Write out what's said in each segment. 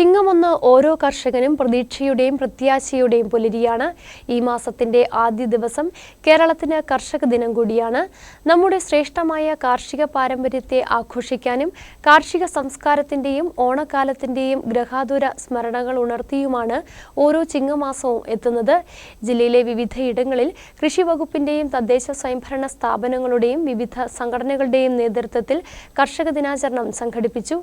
ചിങ്ങമൊന്ന് ഓരോ കർഷകനും പ്രതീക്ഷയുടെയും പ്രത്യാശയുടെയും പുലരിയാണ് ഈ മാസത്തിന്റെ ആദ്യ ദിവസം. കേരളത്തിന് കർഷക ദിനം കൂടിയാണ്. നമ്മുടെ ശ്രേഷ്ഠമായ കാർഷിക പാരമ്പര്യത്തെ ആഘോഷിക്കാനും കാർഷിക സംസ്കാരത്തിന്റെയും ഓണക്കാലത്തിന്റെയും ഗ്രഹാതുര സ്മരണകൾ ഉണർത്തിയുമാണ് ഓരോ ചിങ്ങമാസവും എത്തുന്നത്. ജില്ലയിലെ വിവിധ ഇടങ്ങളിൽ കൃഷി വകുപ്പിന്റെയും തദ്ദേശ സ്വയംഭരണ സ്ഥാപനങ്ങളുടെയും വിവിധ സംഘടനകളുടെയും നേതൃത്വത്തിൽ കർഷക ദിനാചരണം സംഘടിപ്പിച്ചു.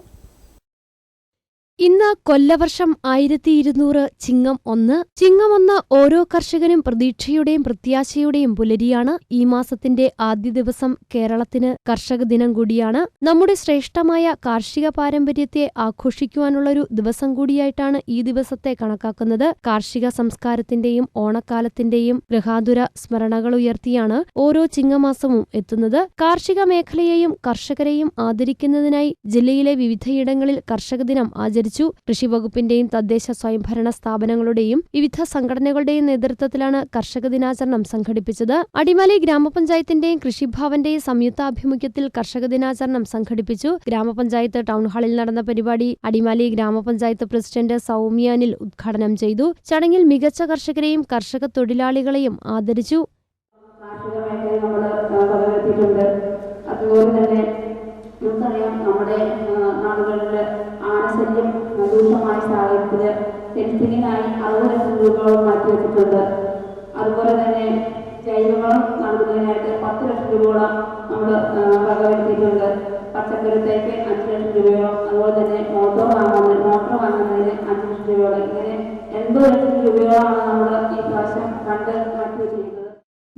ഇന്ന് കൊല്ലവർഷം ആയിരത്തി ഇരുന്നൂറ് ചിങ്ങം ഒന്ന്. ചിങ്ങം ഒന്ന് ഓരോ കർഷകനും പ്രതീക്ഷയുടെയും പ്രത്യാശയുടെയും പുലരിയാണ്. ഈ മാസത്തിന്റെ ആദ്യ ദിവസം കേരളത്തിന് കർഷക ദിനം കൂടിയാണ്. നമ്മുടെ ശ്രേഷ്ഠമായ കാർഷിക പാരമ്പര്യത്തെ ആഘോഷിക്കുവാനുള്ളൊരു ദിവസം കൂടിയായിട്ടാണ് ഈ ദിവസത്തെ കണക്കാക്കുന്നത്. കാർഷിക സംസ്കാരത്തിന്റെയും ഓണക്കാലത്തിന്റെയും ഗൃഹാതുര സ്മരണകൾ ഉയർത്തിയാണ് ഓരോ ചിങ്ങമാസവും എത്തുന്നത്. കാർഷിക മേഖലയെയും കർഷകരെയും ആദരിക്കുന്നതിനായി ജില്ലയിലെ വിവിധയിടങ്ങളിൽ കർഷക ദിനം ആചരിച്ചു കൃഷി വകുപ്പിന്റെയും തദ്ദേശ സ്വയംഭരണ സ്ഥാപനങ്ങളുടെയും വിവിധ സംഘടനകളുടെയും നേതൃത്വത്തിലാണ് കർഷക ദിനാചരണം സംഘടിപ്പിച്ചത്. അടിമാലി ഗ്രാമപഞ്ചായത്തിന്റെയും കൃഷിഭവന്റെയും സംയുക്താഭിമുഖ്യത്തിൽ കർഷക ദിനാചരണം സംഘടിപ്പിച്ചു. ഗ്രാമപഞ്ചായത്ത് ടൗൺഹാളിൽ നടന്ന പരിപാടി അടിമാലി ഗ്രാമപഞ്ചായത്ത് പ്രസിഡന്റ് സൗമ്യാനിൽ ഉദ്ഘാടനം ചെയ്തു. ചടങ്ങിൽ മികച്ച കർഷകരെയും കർഷക തൊഴിലാളികളെയും ആദരിച്ചു. അതുപോലെ തന്നെ നമുക്കറിയാം നമ്മുടെ നാടുകളിൽ ആനശല്യം രൂക്ഷമായ സാഹചര്യത്തിൽ ഫെൻസിങ്ങിനായി അറുപത് ലക്ഷം മാറ്റിവെച്ചിട്ടുണ്ട് അതുപോലെ തന്നെ ജൈവവളം നൽകുന്നതിനായിട്ട് പത്ത് ലക്ഷം രൂപയോളം നമ്മൾ വകവരുത്തിയിട്ടുണ്ട്. പച്ചക്കറി തേക്ക് അഞ്ച് ലക്ഷം രൂപയോളം. അതുപോലെ തന്നെ മോട്ടോർ വാങ്ങുന്നതിന് മോട്ടോർ വാങ്ങുന്നതിന് അഞ്ച് ലക്ഷം രൂപയോളം. ഇങ്ങനെ എൺപത് ലക്ഷം രൂപയോളമാണ് നമ്മൾ ഈ പ്രാവശ്യം ഫണ്ട് മാറ്റിവെച്ചിരിക്കുന്നത്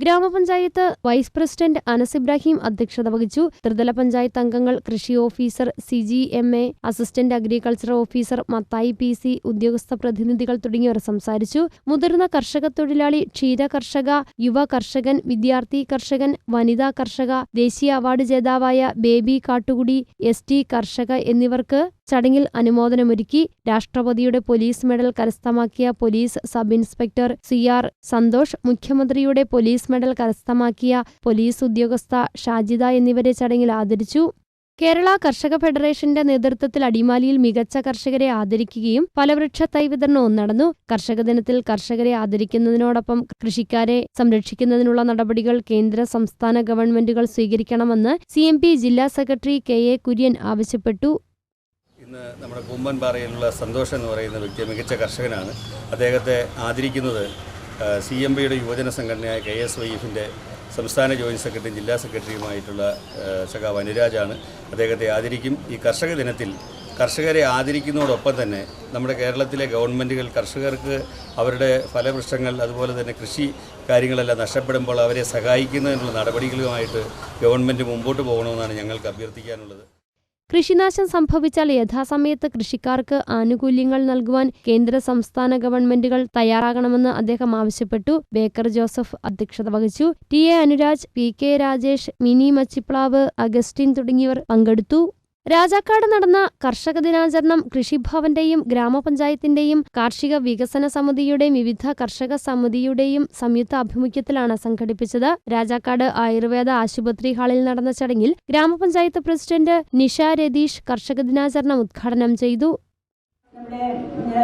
ഗ്രാമപഞ്ചായത്ത് വൈസ് പ്രസിഡന്റ് അനസ് ഇബ്രാഹിം അധ്യക്ഷത വഹിച്ചു. ത്രിതല പഞ്ചായത്ത് അംഗങ്ങൾ കൃഷി officer C G M A assistant agriculture officer Mathai P C ഉദ്യോഗസ്ഥ പ്രതിനിധികൾ തുടങ്ങിയവർ സംസാരിച്ചു. മുതിർന്ന കർഷക തൊഴിലാളി ക്ഷീര കർഷക യുവ കർഷകൻ വിദ്യാർത്ഥി കർഷകൻ വനിതാ കർഷക ദേശീയ അവാർഡ് ജേതാവായ ബേബി കാട്ടുകുടി എസ് കർഷക എന്നിവർക്ക് ചടങ്ങിൽ അനുമോദനമൊരുക്കി രാഷ്ട്രപതിയുടെ പോലീസ് മെഡൽ കരസ്ഥമാക്കിയ police sub inspector C R Santhosh മുഖ്യമന്ത്രിയുടെ പോലീസ് മെഡൽ കരസ്ഥമാക്കിയ പോലീസ് ഉദ്യോഗസ്ഥ ഷാജിദ എന്നിവരെ ചടങ്ങിൽ ആദരിച്ചു. കേരള കർഷക ഫെഡറേഷന്റെ നേതൃത്വത്തിൽ അടിമാലിയിൽ മികച്ച കർഷകരെ ആദരിക്കുകയും ഫലവൃക്ഷ തൈ വിതരണവും നടന്നു. കർഷക ദിനത്തിൽ കർഷകരെ ആദരിക്കുന്നതിനോടൊപ്പം കൃഷിക്കാരെ സംരക്ഷിക്കുന്നതിനുള്ള നടപടികൾ കേന്ദ്ര സംസ്ഥാന ഗവൺമെന്റുകൾ സ്വീകരിക്കണമെന്ന് സി ജില്ലാ സെക്രട്ടറി കെ എ കുര്യൻ ആവശ്യപ്പെട്ടു. ഇന്ന് നമ്മുടെ കുമ്പൻപാറയിലുള്ള സന്തോഷം എന്ന് പറയുന്ന വ്യക്തി മികച്ച കർഷകനാണ്. അദ്ദേഹത്തെ ആദരിക്കുന്നത് സി എം ബിയുടെ യുവജന സംഘടനയായ കെ എസ് വൈ എഫിന്റെ സംസ്ഥാന ജോയിന്റ് സെക്രട്ടറിയും ജില്ലാ സെക്രട്ടറിയുമായിട്ടുള്ള സഖാവ് അനുരാജാണ്. അദ്ദേഹത്തെ ആദരിക്കും. ഈ കർഷക ദിനത്തിൽ കർഷകരെ ആദരിക്കുന്നതോടൊപ്പം തന്നെ നമ്മുടെ കേരളത്തിലെ ഗവൺമെന്റുകൾ കർഷകർക്ക് അവരുടെ ഫലവൃക്ഷങ്ങൾ അതുപോലെ തന്നെ കൃഷി കാര്യങ്ങളെല്ലാം നഷ്ടപ്പെടുമ്പോൾ അവരെ സഹായിക്കുന്നതിനുള്ള നടപടികളുമായിട്ട് ഗവൺമെന്റ് മുമ്പോട്ട് പോകണമെന്നാണ് ഞങ്ങൾക്ക് അഭ്യർത്ഥിക്കാനുള്ളത്. കൃഷിനാശം സംഭവിച്ചാൽ യഥാസമയത്ത് കൃഷിക്കാർക്ക് ആനുകൂല്യങ്ങൾ നൽകുവാൻ കേന്ദ്ര സംസ്ഥാന ഗവൺമെന്റുകൾ തയ്യാറാകണമെന്ന് അദ്ദേഹം ആവശ്യപ്പെട്ടു. ബേക്കർ ജോസഫ് അധ്യക്ഷത വഹിച്ചു. T A Anuraj P K Rajesh Mini Machiplavu Augustine തുടങ്ങിയവർ പങ്കെടുത്തു. രാജാക്കാട് നടന്ന കർഷക ദിനാചരണം കൃഷിഭവന്റെയും ഗ്രാമപഞ്ചായത്തിന്റെയും കാർഷിക വികസന സമിതിയുടെയും വിവിധ കർഷക സമിതിയുടെയും സംയുക്ത ആഭിമുഖ്യത്തിലാണ് സംഘടിപ്പിച്ചത്. രാജാക്കാട് ആയുർവേദ ആശുപത്രി ഹാളിൽ നടന്ന ചടങ്ങിൽ ഗ്രാമപഞ്ചായത്ത് പ്രസിഡന്റ് നിഷ രതീഷ് കർഷക ദിനാചരണം ഉദ്ഘാടനം ചെയ്തു. നമ്മുടെ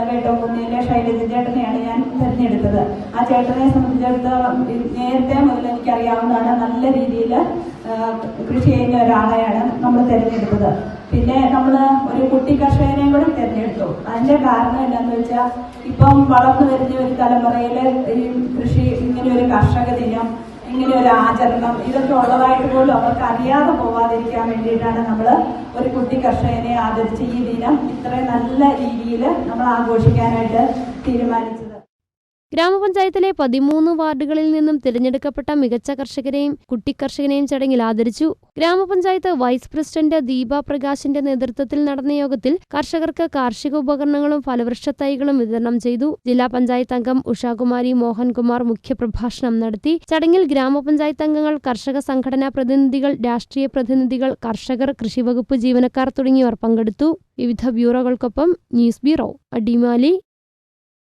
വേട്ടോക്കുന്നിലെ ശൈലജ ചേട്ടനെയാണ് ഞാൻ തിരഞ്ഞെടുത്തത്. ആ ചേട്ടനെ സംബന്ധിച്ചിടത്തോളം നേരത്തെ മുതൽ എനിക്കറിയാവുന്നതാണ് നല്ല രീതിയിൽ കൃഷി ചെയ്യുന്ന ഒരാളെയാണ് നമ്മൾ തിരഞ്ഞെടുത്തത്. പിന്നെ നമ്മൾ ഒരു കുട്ടി കർഷകനെയും കൂടെ തിരഞ്ഞെടുത്തു. അതിന്റെ കാരണം എന്താന്ന് വെച്ചാൽ ഇപ്പം വളർന്നു വരുന്ന ഒരു തലമുറയിൽ ഈ കൃഷി ഇങ്ങനെ ഒരു കർഷക ദിനം ഇങ്ങനെ ഒരു ആചരണം ഇതൊക്കെ ഉള്ളതായിട്ട് പോലും അവർക്ക് അറിയാതെ പോവാതിരിക്കാൻ വേണ്ടിയിട്ടാണ് നമ്മൾ ഒരു കുട്ടി കർഷകനെ ആദരിച്ച് ഈ ദിനം ഇത്രയും നല്ല രീതിയിൽ നമ്മൾ ആഘോഷിക്കാനായിട്ട് തീരുമാനിച്ചത്. ഗ്രാമപഞ്ചായത്തിലെ പതിമൂന്ന് വാർഡുകളിൽ നിന്നും തിരഞ്ഞെടുക്കപ്പെട്ട മികച്ച കർഷകരെയും കുട്ടിക്കർഷകനെയും ചടങ്ങിൽ ആദരിച്ചു. ഗ്രാമപഞ്ചായത്ത് വൈസ് പ്രസിഡന്റ് ദീപ പ്രകാശിന്റെ നേതൃത്വത്തിൽ നടന്ന യോഗത്തിൽ കർഷകർക്ക് കാർഷിക ഉപകരണങ്ങളും ഫലവൃക്ഷ തൈകളും വിതരണം ചെയ്തു. ജില്ലാ പഞ്ചായത്ത് അംഗം ഉഷാകുമാരി മോഹൻകുമാർ മുഖ്യപ്രഭാഷണം നടത്തി. ചടങ്ങിൽ ഗ്രാമപഞ്ചായത്ത് അംഗങ്ങൾ കർഷക സംഘടനാ പ്രതിനിധികൾ രാഷ്ട്രീയ പ്രതിനിധികൾ കർഷകർ കൃഷിവകുപ്പ് ജീവനക്കാർ തുടങ്ങിയവർ പങ്കെടുത്തു. വിവിധ ബ്യൂറോകൾക്കൊപ്പം ന്യൂസ് ബ്യൂറോ അടിമാലി.